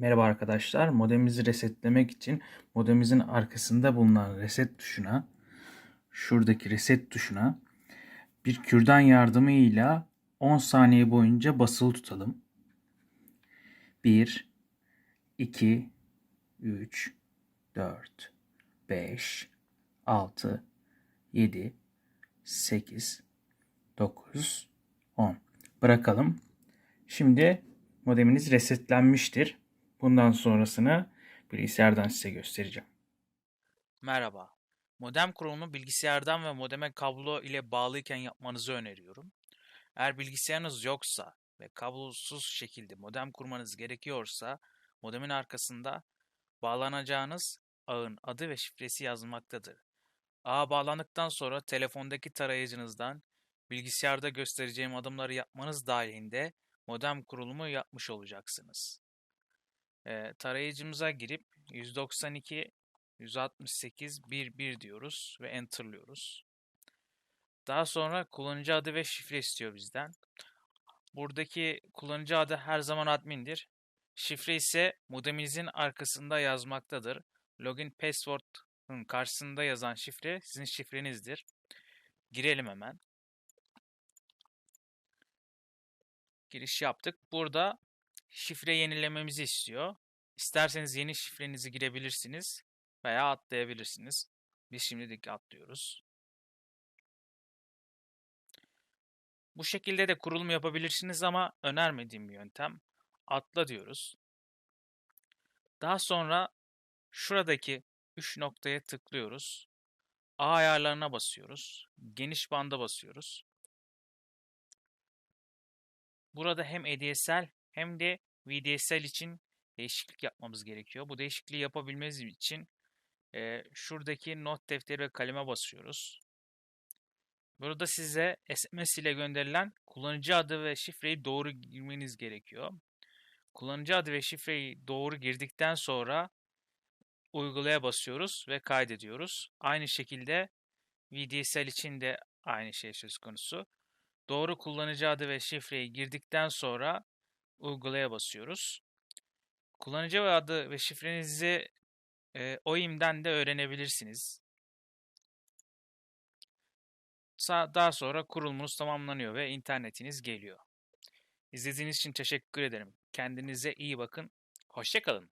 Merhaba arkadaşlar. Modemimizi resetlemek için modemimizin arkasında bulunan reset tuşuna, şuradaki reset tuşuna bir kürdan yardımıyla 10 saniye boyunca basılı tutalım. 1 2 3 4 5 6 7 8 9 10 bırakalım. Şimdi modeminiz resetlenmiştir. Bundan sonrasını bilgisayardan size göstereceğim. Merhaba. Modem kurulumu bilgisayardan ve modeme kablo ile bağlıyken yapmanızı öneriyorum. Eğer bilgisayarınız yoksa ve kablosuz şekilde modem kurmanız gerekiyorsa modemin arkasında bağlanacağınız ağın adı ve şifresi yazmaktadır. Ağa bağlandıktan sonra telefondaki tarayıcınızdan bilgisayarda göstereceğim adımları yapmanız dahilinde modem kurulumu yapmış olacaksınız. Ee, tarayıcımıza girip 192 168 11 diyoruz ve enter'lıyoruz. Daha sonra kullanıcı adı ve şifre istiyor bizden. Buradaki kullanıcı adı her zaman admindir. Şifre ise modeminizin arkasında yazmaktadır. Login password'ın karşısında yazan şifre sizin şifrenizdir. Girelim hemen. Giriş yaptık. Burada şifre yenilememizi istiyor. İsterseniz yeni şifrenizi girebilirsiniz veya atlayabilirsiniz. Biz şimdilik atlıyoruz. Bu şekilde de kurulum yapabilirsiniz ama önermediğim bir yöntem. Atla diyoruz. Daha sonra şuradaki 3 noktaya tıklıyoruz. A ayarlarına basıyoruz. Geniş banda basıyoruz. Burada hem ADSL hem de VDSL için değişiklik yapmamız gerekiyor. Bu değişikliği yapabilmemiz için e, şuradaki not defteri ve kaleme basıyoruz. Burada size SMS ile gönderilen kullanıcı adı ve şifreyi doğru girmeniz gerekiyor. Kullanıcı adı ve şifreyi doğru girdikten sonra uygulaya basıyoruz ve kaydediyoruz. Aynı şekilde VDSL için de aynı şey söz konusu. Doğru kullanıcı adı ve şifreyi girdikten sonra uygulaya basıyoruz. Kullanıcı adı ve şifrenizi e, OIM'den de öğrenebilirsiniz. Daha sonra kurulumunuz tamamlanıyor ve internetiniz geliyor. İzlediğiniz için teşekkür ederim. Kendinize iyi bakın. Hoşçakalın.